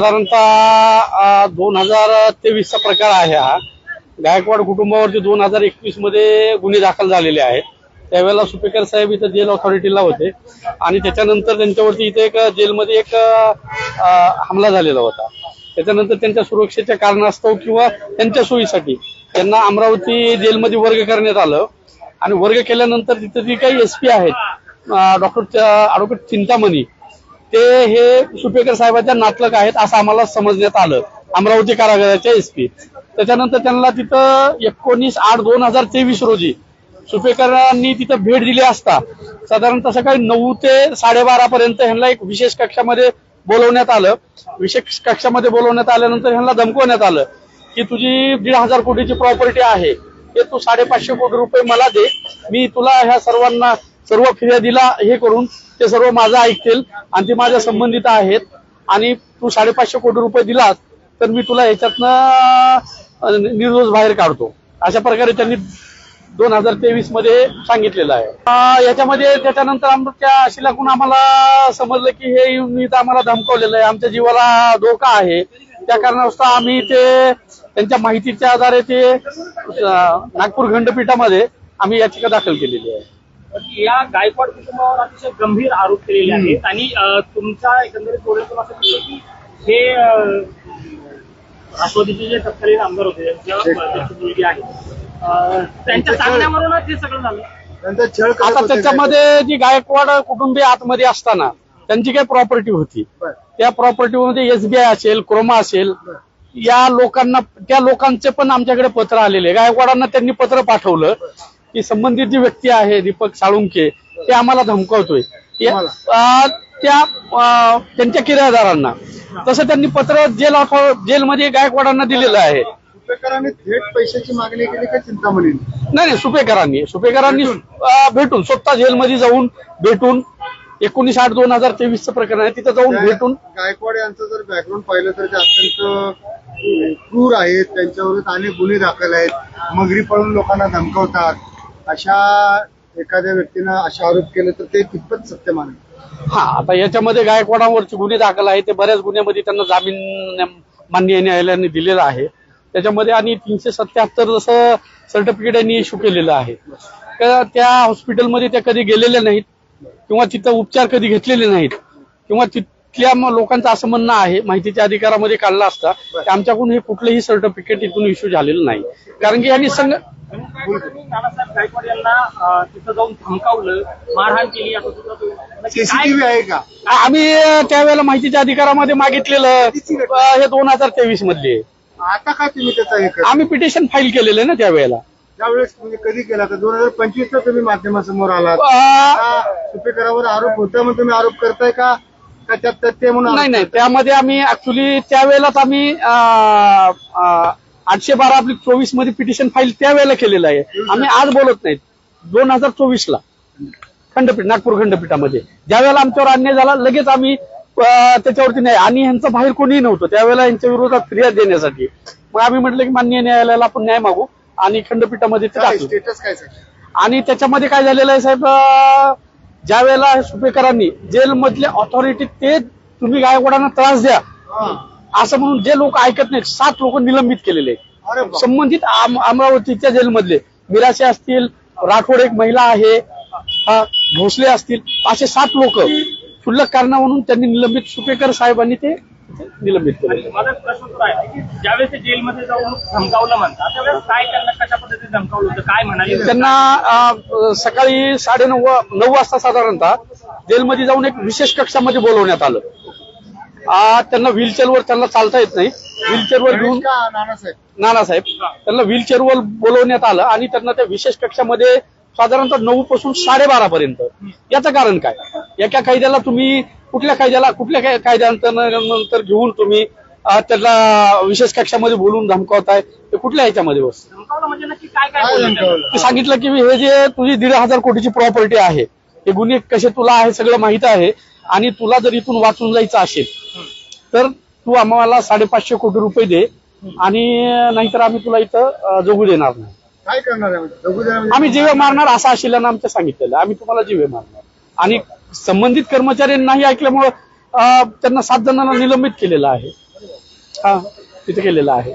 साधारणतः दोन हजार तेवीसचा प्रकार आहे हा. गायकवाड कुटुंबावरती दोन हजार एकवीसमध्ये गुन्हे दाखल झालेले आहेत. त्यावेळेला सुपेकर साहेब इथं जेल ऑथॉरिटीला होते. आणि त्याच्यानंतर त्यांच्यावरती इथे एक जेलमध्ये एक हमला झालेला होता. त्याच्यानंतर त्यांच्या सुरक्षेच्या कारणास्तव किंवा त्यांच्या सोयीसाठी त्यांना अमरावती जेलमध्ये वर्ग करण्यात आलं. आणि वर्ग केल्यानंतर तिथं जी काही एस पी आहेत डॉक्टर ॲडव्होकेट चिंतामणी ते हे सुपेकर साहेबांच्या नातलग आहेत असं आम्हाला समजण्यात आलं. अमरावती कारागृहाच्या एस पी त्याच्यानंतर त्यांना तिथं एकोणीस आठ दोन हजार तेवीस रोजी सुपेकरांनी तिथं भेट दिली असता. साधारणतः सकाळी नऊ ते साडेबारा पर्यंत ह्यांना एक विशेष कक्षामध्ये बोलवण्यात आलं. विशेष कक्षामध्ये बोलवण्यात आल्यानंतर ह्यांना धमकवण्यात आलं की तुझी दीड हजार कोटीची प्रॉपर्टी आहे. ते तू साडेपाचशे कोटी रुपये मला दे. मी तुला ह्या सर्वांना सर्व फिर्यादीला हे करून ते सर्व माझं ऐकतील आणि ते माझ्या संबंधित आहेत आणि तू साडेपाचशे कोटी रुपये दिलास तर मी तुला याच्यातनं निर्दोष बाहेर काढतो. अशा प्रकारे त्यांनी दोन हजार तेवीसमध्ये सांगितलेलं आहे. याच्यामध्ये त्याच्यानंतर आमच्या शिलाकून आम्हाला समजलं की हे येऊन इथं आम्हाला धमकवलेलं आहे. आमच्या जीवाला धोका आहे. त्या कारणास्तव आम्ही ते त्यांच्या माहितीच्या आधारे ते नागपूर खंडपीठामध्ये आम्ही याचिका दाखल केलेली आहे. या गायकवाड कुटुंबावर अतिशय गंभीर आरोप केलेले आहेत. आणि अं, तुमच्या एकंदरीत बोलण्यातून असं दिसतं की हे राष्ट्रवादीचे जे तत्कालीन आमदार होते मुलगी आहे त्यांच्या सांगण्यावरूनच हे सगळं झालं. आता त्याच्यामध्ये जी गायकवाड कुटुंबीय आतमध्ये असताना त्यांची काही प्रॉपर्टी होती. त्या प्रॉपर्टीमध्ये एसबीआय असेल क्रोमा असेल या लोकांना त्या लोकांचे पण आमच्याकडे पत्र आलेले. गायकवाडांना त्यांनी पत्र पाठवलं. की संबंधित जी व्यक्ती आहे दीपक साळुंके ते आम्हाला धमकावतोय. त्या त्यांच्या किरायदारांना. तसं त्यांनी पत्र जेल जेलमध्ये गायकवाडांना दिलेलं आहे. सुपेकरांनी थेट पैशाची मागणी केली का चिंतामणी नाही नाही सुपेकरांनी सुपेकरांनी भेटून स्वतः जेलमध्ये जाऊन भेटून एकोणीस आठ दोन हजार तेवीसचं प्रकरण आहे तिथं जाऊन भेटून गायकवाड यांचं जर बॅकग्राऊंड पाहिलं तर ते अत्यंत क्रूर आहेत त्यांच्यावर अनेक गुन्हे दाखल आहेत. मगरी पळून लोकांना धमकावतात. अशा एखाद्या व्यक्तीनं असे आरोप केले तर ते कितपत सत्य मानेल? हा आता याच्यामध्ये गायकवाडांवरचे गुन्हे दाखल आहे ते बऱ्याच गुन्ह्यामध्ये त्यांना जामीन मान्य न्यायालयाने दिलेला आहे. त्याच्यामध्ये आणि तीनशे सत्याहत्तर जसं सर्टिफिकेट यांनी इश्यू केलेलं आहे. त्या हॉस्पिटलमध्ये त्या कधी गेलेल्या नाहीत किंवा तिथं उपचार कधी घेतलेले नाहीत किंवा तिथल्या लोकांचं असं म्हणणं आहे माहितीच्या अधिकारामध्ये काढला असता आमच्याकडून हे कुठलंही सर्टिफिकेट इथून इश्यू झालेलं नाही. कारण की यांनी संघ नानासाहेब गायकवाड यांना तिथं जाऊन धमकावलं. मारहाण केली असं सुद्धा तुम्ही- नक्की काय सीसीटीव्ही आहे का? आम्ही त्यावेळेला माहितीच्या अधिकारामध्ये मागितलेलं अं, हे दोन हजार तेवीस मधले. आता का तुम्ही त्याचा हे आम्ही पिटिशन फाईल केलेलं ना त्यावेळेला. त्यावेळेस म्हणजे कधी केला? तर दोन हजार पंचवीस तुम्ही माध्यमासमोर आलात. अं, का सुपेकरावर आरोप होता म्हणून तुम्ही आरोप करताय का? का त्यात तथ्य म्हणून नाही आरोप नाही. करताय? त्यामध्ये आम्ही ऍक्च्युली त्यावेळेलाच आम्ही अं, अं, आठशे बारा आपली चोवीसमध्ये पिटिशन फाईल त्यावेळेला केलेलं आहे. आम्ही आज बोलत नाहीत. दोन हजार चोवीस ला. खंडपीठ नागपूर खंडपीठामध्ये. ज्यावेळेला आमच्यावर अन्याय झाला लगेच आम्ही त्याच्यावरती नाही आणि यांचं बाहेर कोणीही नव्हतं. त्यावेळेला यांच्या विरोधात फिर्याद देण्यासाठी. मग आम्ही म्हटलं की मान्य न्यायालयाला आपण न्याय मागू आणि खंडपीठामध्ये? आणि त्याच्यामध्ये काय झालेलं आहे साहेब ज्या वेळेला सुपेकरांनी जेलमधले ऑथॉरिटी ते तुम्ही गायकवाडांना त्रास द्या. असं म्हणून जे लोक ऐकत नाहीत सात लोक निलंबित केलेले आहेत. संबंधित अमरावतीच्या जेलमधले मिराशे असतील राठोड एक महिला आहे हा, भोसले असतील असे सात लोक क्षुल्लक कारणावरून त्यांनी निलंबित सुपेकर साहेबांनी ते निलंबित केले प्रश्न ज्यावेळेस ते जेलमध्ये जाऊन धमकावलं म्हणतात त्यावेळेस काय त्यांना कशा पद्धतीने धमकावलं होतं काय म्हणाले त्यांना सकाळी साडेनऊ वा- नऊ वाजता साधारणतः जेलमध्ये जाऊन एक विशेष कक्षामध्ये बोलवण्यात आलं. त्यांना व्हीलचेअरवर त्यांना चालता येत नाही. व्हीलचेअरवर घेऊन गणेश का? नानासाहेब त्यांना व्हीलचेअरवर बोलवण्यात आलं आणि त्यांना त्या विशेष कक्षामध्ये साधारणतः नऊ पासून साडेबारा पर्यंत. याचं कारण काय? एका कायद्याला तुम्ही कुठल्या कायद्याला कुठल्या काय- कायद्यानंतर नंतर घेऊन तुम्ही त्याला विशेष कक्षामध्ये बोलून धमकावताय? ते कुठल्या ह्याच्यामध्ये धमकावलं म्हणजे ते सांगितलं की हे जे तुझी दीड हजार कोटीची प्रॉपर्टी आहे हे गुन्हे कसे तुला आहे सगळं माहीत आहे. आणि तुला जर इथून वाचून जायचं असेल तर तू आम्हाला साडेपाचशे कोटी रुपये दे आणि नाहीतर आम्ही तुला इथं जगू देणार नाही. काय करणार आहे? आम्ही जीवे मारणार असं आशिलानं आमच्या सांगितलेलं. आम्ही तुम्हाला जीवे मारणार. आणि संबंधित कर्मचाऱ्यांनाही ऐकल्यामुळं अं, त्यांना सात जणांना निलंबित केलेलं आहे. हा तिथे केलेला आहे.